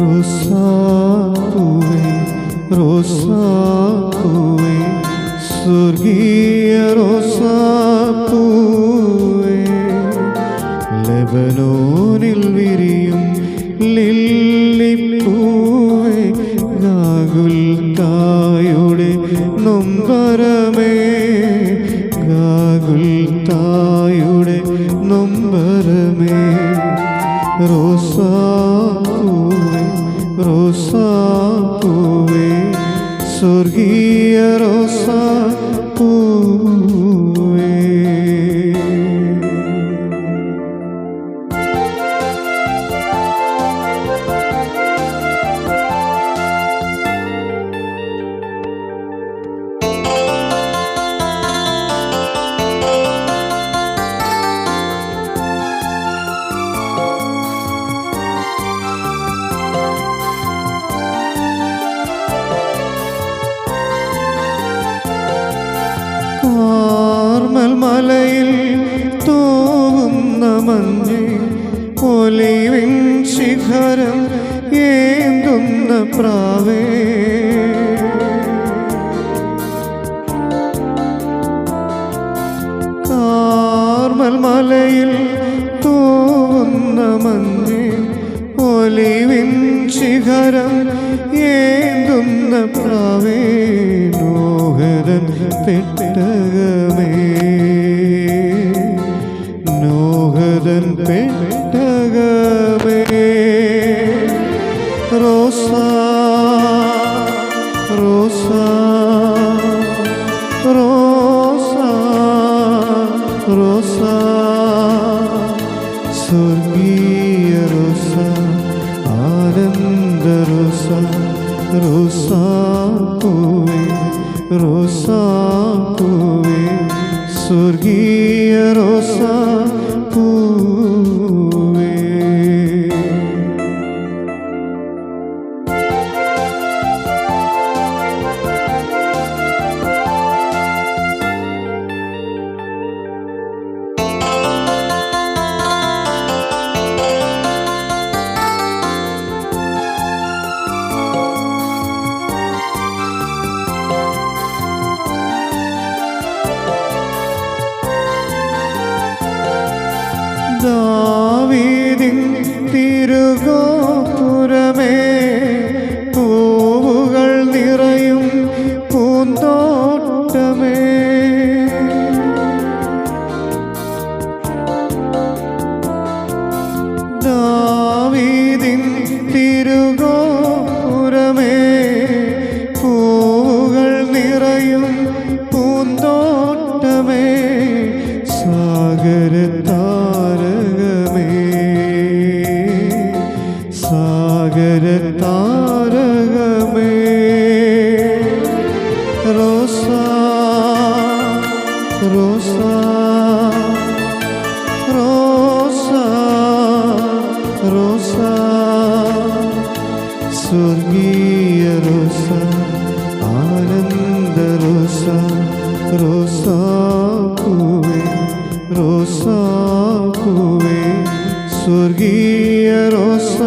റോസാപ്പൂവേ റോസാപ്പൂവേ സ്വർഗീയ റോസാപ്പൂവേ. ലബനോനിൽ വിരിയും ലില്ലിപ്പൂവേ ഗാഗുൽ തായുടെ നൊമ്പരമേ. ഗാഗുൽ തായുടെ നൊമ്പരമേ. റോസാപ്പൂവേ സ്വർഗീയ റോസാപ്പൂവേ കാർമൽ മലയിൽ തോവുന്ന മഞ്ഞ് ഒലിവിൻ ശിഖരം ഏന്തുന്ന പ്രാവേ. കാർമൽ മലയിൽ തോവുന്ന മഞ്ഞ് ഒലിവിൻ ശിഖരം ഏന്തുന്ന പെട്ടകമേ. നോഹദൻ പെട്ടകമേ. റോസാ റോസാ റോസാ റോസാ. സ്വർഗീയ റോസ ആനന്ദ റോസ റോസാ പൂവേ റോസാ പൂവേ സ്വർഗീയ റോസ തിരുഗോപുരമേ പൂവുകൾ നിറയും പൂന്തോട്ടമേ സാഗര താരകമേ സാഗര താരകമേ റോസാ റോസാ റോസാ റോസാ. സ്വർഗീയ റോസ ആനന്ദ റോസ റോസാ പൂവേ സ്വർഗീയ റോസ